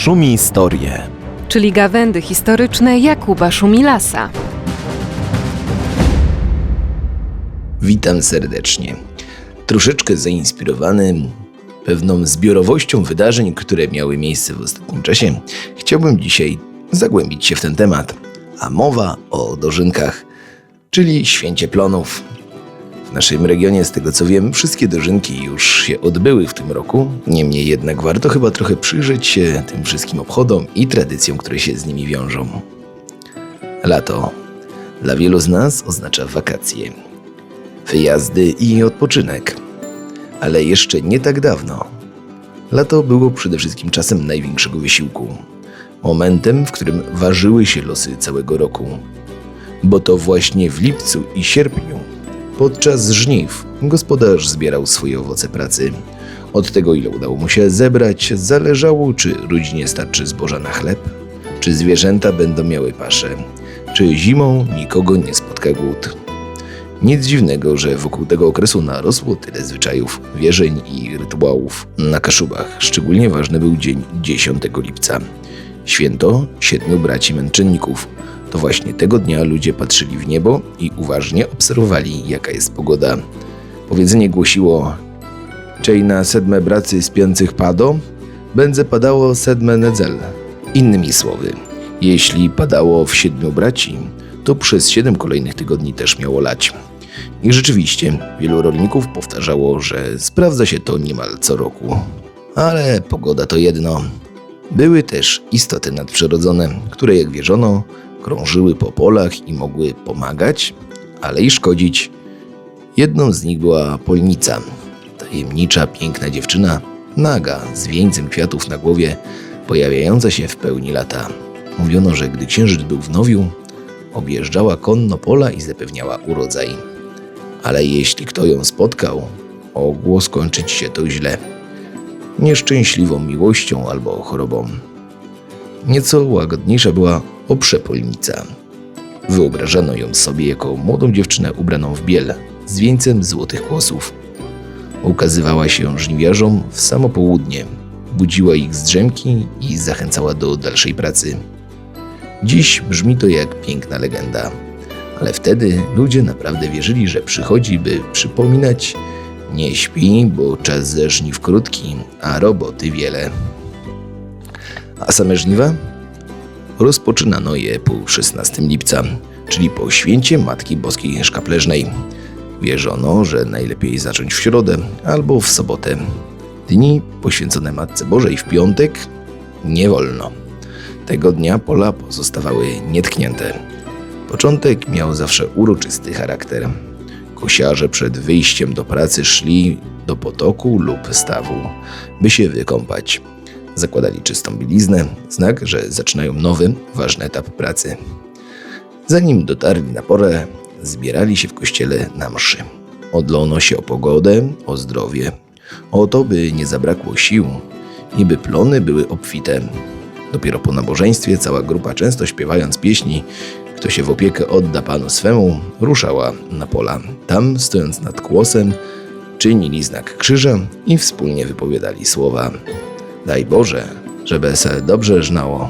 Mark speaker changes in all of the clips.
Speaker 1: Szumi Historie.
Speaker 2: czyli gawędy historyczne Jakuba Szumilasa.
Speaker 3: Witam serdecznie. Troszeczkę zainspirowany pewną zbiorowością wydarzeń, które miały miejsce w ostatnim czasie, chciałbym dzisiaj zagłębić się w ten temat. A mowa o dożynkach, czyli święcie plonów. W naszym regionie, z tego co wiem, wszystkie dożynki już się odbyły w tym roku. Niemniej jednak warto chyba trochę przyjrzeć się tym wszystkim obchodom i tradycjom, które się z nimi wiążą. Lato dla wielu z nas oznacza wakacje wyjazdy i odpoczynek. Ale jeszcze nie tak dawno. Lato było przede wszystkim czasem największego wysiłku. Momentem, w którym ważyły się losy całego roku. Bo to właśnie w lipcu i sierpniu, podczas żniw, gospodarz zbierał swoje owoce pracy. Od tego, ile udało mu się zebrać, zależało, czy rodzinie starczy zboża na chleb, czy zwierzęta będą miały paszę, czy zimą nikogo nie spotka głód. Nic dziwnego, że wokół tego okresu narosło tyle zwyczajów, wierzeń i rytuałów. Na Kaszubach szczególnie ważny był dzień 10 lipca. Święto siedmiu braci męczenników. To właśnie tego dnia ludzie patrzyli w niebo i uważnie obserwowali, jaka jest pogoda. Powiedzenie głosiło: Czej na sedme bracy spiących pado, będzie padało sedme nedzel. Innymi słowy, jeśli padało w siedmiu braci, to przez siedem kolejnych tygodni też miało lać. I rzeczywiście, wielu rolników powtarzało, że sprawdza się to niemal co roku. Ale pogoda to jedno. Były też istoty nadprzyrodzone, które, jak wierzono, krążyły po polach i mogły pomagać, ale i szkodzić. Jedną z nich była polnica, tajemnicza, piękna dziewczyna, naga, z wieńcem kwiatów na głowie, pojawiająca się w pełni lata. Mówiono, że gdy księżyc był w nowiu, objeżdżała konno pola i zapewniała urodzaj. Ale jeśli kto ją spotkał, mogło skończyć się to źle. Nieszczęśliwą miłością albo chorobą. Nieco łagodniejsza była oprzepolnica. Wyobrażano ją sobie jako młodą dziewczynę ubraną w biel, z wieńcem złotych kłosów. Ukazywała się żniwiarzom w samo południe, budziła ich z drzemki i zachęcała do dalszej pracy. Dziś brzmi to jak piękna legenda, ale wtedy ludzie naprawdę wierzyli, że przychodzi, by przypominać: Nie śpi, bo czas ze żniw krótki, a roboty wiele. A same żniwa? Rozpoczynano je po 16 lipca, czyli po święcie Matki Boskiej Szkapleżnej. Wierzono, że najlepiej zacząć w środę albo w sobotę. Dni poświęcone Matce Bożej w piątek nie wolno. Tego dnia pola pozostawały nietknięte. Początek miał zawsze uroczysty charakter. Kosiarze przed wyjściem do pracy szli do potoku lub stawu, by się wykąpać. Zakładali czystą bieliznę, znak, że zaczynają nowy, ważny etap pracy. Zanim dotarli na porę, zbierali się w kościele na mszy. Odlono się o pogodę, o zdrowie, o to, by nie zabrakło sił i by plony były obfite. Dopiero po nabożeństwie cała grupa, często śpiewając pieśni, kto się w opiekę odda Panu swemu, ruszała na pola. Tam, stojąc nad kłosem, czynili znak krzyża i wspólnie wypowiadali słowa Daj Boże, żeby se dobrze żnało.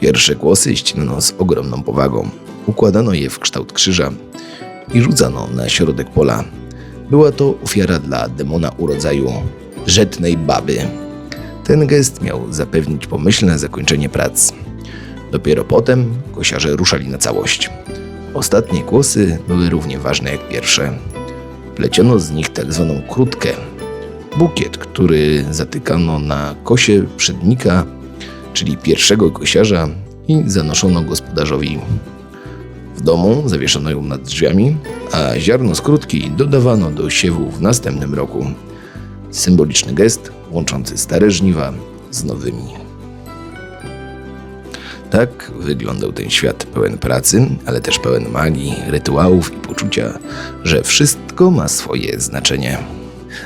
Speaker 3: Pierwsze kłosy ścinano z ogromną powagą. Układano je w kształt krzyża i rzucano na środek pola. Była to ofiara dla demona urodzaju żetnej baby. Ten gest miał zapewnić pomyślne zakończenie prac. Dopiero potem kosiarze ruszali na całość. Ostatnie kłosy były równie ważne jak pierwsze. Pleciono z nich tak zwaną krótkę, bukiet, który zatykano na kosie przednika, czyli pierwszego kosiarza i zanoszono gospodarzowi. W domu zawieszono ją nad drzwiami, a ziarno z krótki dodawano do siewu w następnym roku. Symboliczny gest łączący stare żniwa z nowymi. Tak wyglądał ten świat pełen pracy, ale też pełen magii, rytuałów i poczucia, że wszystko ma swoje znaczenie.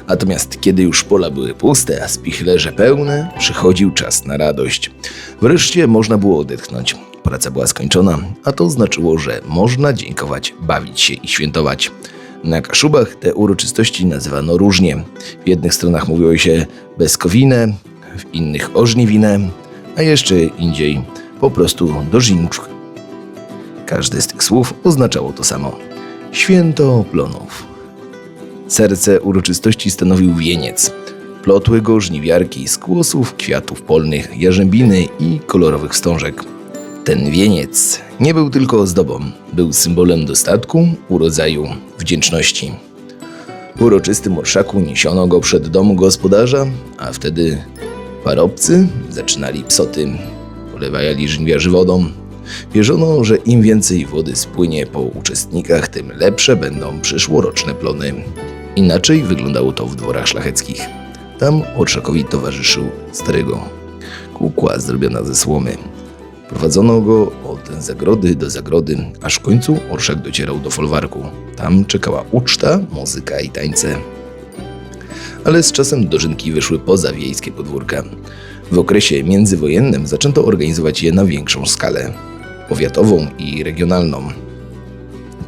Speaker 3: Natomiast kiedy już pola były puste, a spichlerze pełne, przychodził czas na radość. Wreszcie można było odetchnąć. Praca była skończona, a to znaczyło, że można dziękować, bawić się i świętować. Na Kaszubach te uroczystości nazywano różnie. W jednych stronach mówiło się bezkowinę, w innych ożniwinę, a jeszcze indziej po prostu dożynczk. Każde z tych słów oznaczało to samo. Święto plonów. Serce uroczystości stanowił wieniec. Plotły go żniwiarki z kłosów, kwiatów polnych, jarzębiny i kolorowych wstążek. Ten wieniec nie był tylko ozdobą, był symbolem dostatku, urodzaju, wdzięczności. W uroczystym orszaku niesiono go przed dom gospodarza, a wtedy parobcy zaczynali psoty, polewali żniwiarzy wodą. Wierzono, że im więcej wody spłynie po uczestnikach, tym lepsze będą przyszłoroczne plony. Inaczej wyglądało to w dworach szlacheckich. Tam orszakowi towarzyszył starego kukła zrobiona ze słomy. Prowadzono go od zagrody do zagrody, aż w końcu orszak docierał do folwarku. Tam czekała uczta, muzyka i tańce. Ale z czasem dożynki wyszły poza wiejskie podwórka. W okresie międzywojennym zaczęto organizować je na większą skalę powiatową i regionalną.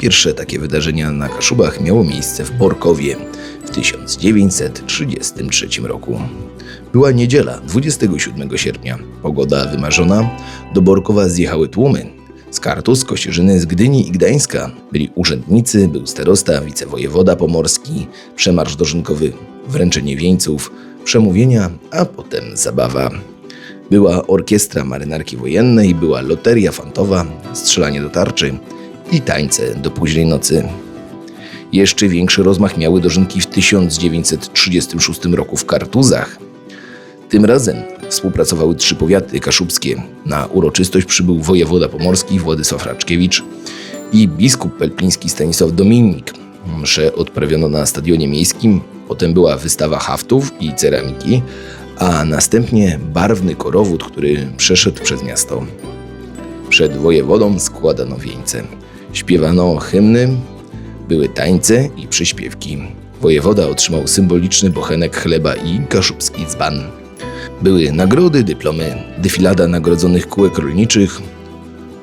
Speaker 3: Pierwsze takie wydarzenia na Kaszubach miało miejsce w Borkowie w 1933 roku. Była niedziela, 27 sierpnia. Pogoda wymarzona. Do Borkowa zjechały tłumy. Z Kartus, Kościerzyny, z Gdyni i Gdańska byli urzędnicy, był starosta, wicewojewoda pomorski, przemarsz dożynkowy, wręczenie wieńców, przemówienia, a potem zabawa. Była orkiestra marynarki wojennej, była loteria fantowa, strzelanie do tarczy i tańce do późnej nocy. Jeszcze większy rozmach miały dożynki w 1936 roku w Kartuzach. Tym razem współpracowały trzy powiaty kaszubskie. Na uroczystość przybył wojewoda pomorski Władysław Raczkiewicz i biskup pelpliński Stanisław Dominik. Msze odprawiono na stadionie miejskim, potem była wystawa haftów i ceramiki, a następnie barwny korowód, który przeszedł przez miasto. Przed wojewodą składano wieńce. Śpiewano hymny, były tańce i przyśpiewki. Wojewoda otrzymał symboliczny bochenek chleba i kaszubski dzban. Były nagrody, dyplomy, defilada nagrodzonych kółek rolniczych.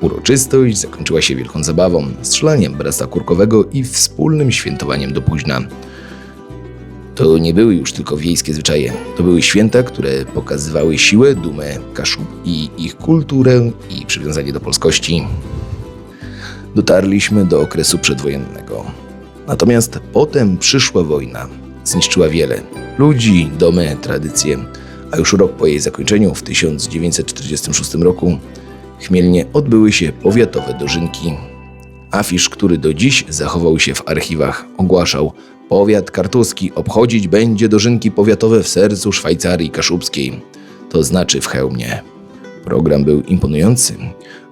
Speaker 3: Uroczystość zakończyła się wielką zabawą, strzelaniem brasa kurkowego i wspólnym świętowaniem do późna. To nie były już tylko wiejskie zwyczaje. To były święta, które pokazywały siłę, dumę Kaszub i ich kulturę i przywiązanie do polskości. Dotarliśmy do okresu przedwojennego. Natomiast potem przyszła wojna. Zniszczyła wiele ludzi, domy, tradycje, a już rok po jej zakończeniu, w 1946 roku, Chmielnie odbyły się powiatowe dożynki. Afisz, który do dziś zachował się w archiwach, ogłaszał Powiat kartuski obchodzić będzie dożynki powiatowe w sercu Szwajcarii Kaszubskiej, to znaczy w Chełmie. Program był imponujący.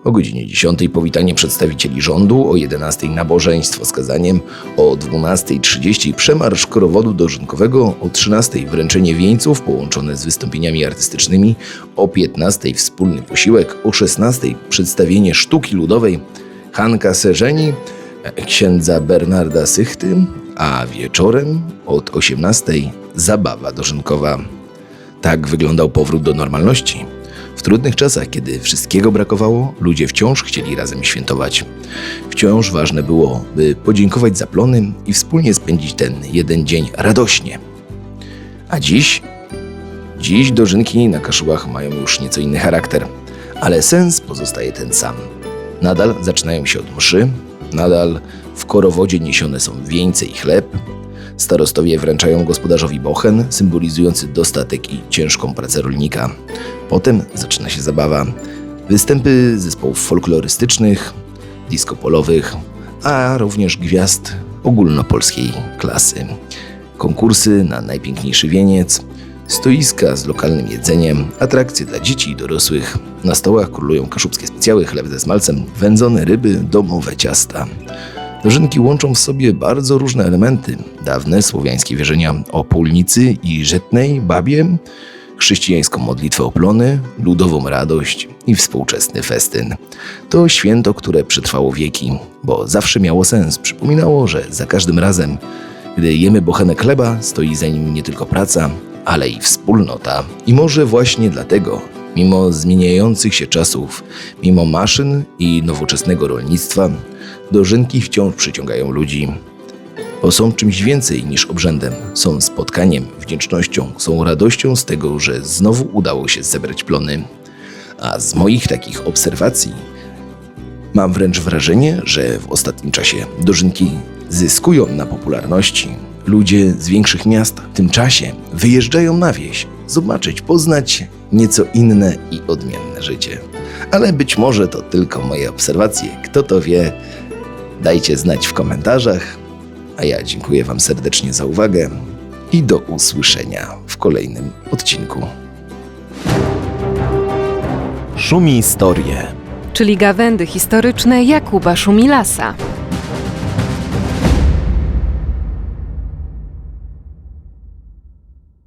Speaker 3: O godzinie 10 powitanie przedstawicieli rządu, o 11 nabożeństwo z kazaniem, o 12.30 przemarsz korowodu dożynkowego, o 13 wręczenie wieńców połączone z wystąpieniami artystycznymi, o 15 wspólny posiłek, o 16 przedstawienie sztuki ludowej Hanka Serzeni, księdza Bernarda Sychty, a wieczorem od 18 zabawa dożynkowa. Tak wyglądał powrót do normalności. W trudnych czasach, kiedy wszystkiego brakowało, ludzie wciąż chcieli razem świętować. Wciąż ważne było, by podziękować za plony i wspólnie spędzić ten jeden dzień radośnie. A dziś? Dziś dożynki na Kaszułach mają już nieco inny charakter, ale sens pozostaje ten sam. Nadal zaczynają się od mszy, nadal w korowodzie niesione są wieńce i chleb. Starostowie wręczają gospodarzowi bochen, symbolizujący dostatek i ciężką pracę rolnika. Potem zaczyna się zabawa. Występy zespołów folklorystycznych, disco polowych, a również gwiazd ogólnopolskiej klasy. Konkursy na najpiękniejszy wieniec, stoiska z lokalnym jedzeniem, atrakcje dla dzieci i dorosłych. Na stołach królują kaszubskie specjały, chleb ze smalcem, wędzone ryby, domowe ciasta. Dożynki łączą w sobie bardzo różne elementy. Dawne słowiańskie wierzenia o pólnicy i żetnej babie, chrześcijańską modlitwę o plony, ludową radość i współczesny festyn. To święto, które przetrwało wieki, bo zawsze miało sens. Przypominało, że za każdym razem, gdy jemy bochenek chleba, stoi za nim nie tylko praca, ale i wspólnota. I może właśnie dlatego, mimo zmieniających się czasów, mimo maszyn i nowoczesnego rolnictwa, dożynki wciąż przyciągają ludzi. Bo są czymś więcej niż obrzędem, są spotkaniem, wdzięcznością, są radością z tego, że znowu udało się zebrać plony. A z moich takich obserwacji mam wręcz wrażenie, że w ostatnim czasie dożynki zyskują na popularności. Ludzie z większych miast w tym czasie wyjeżdżają na wieś, zobaczyć, poznać nieco inne i odmienne życie. Ale być może to tylko moje obserwacje. Kto to wie, dajcie znać w komentarzach. A ja dziękuję Wam serdecznie za uwagę i do usłyszenia w kolejnym odcinku.
Speaker 1: Szumi Historie.
Speaker 2: czyli gawędy historyczne Jakuba Szumilasa.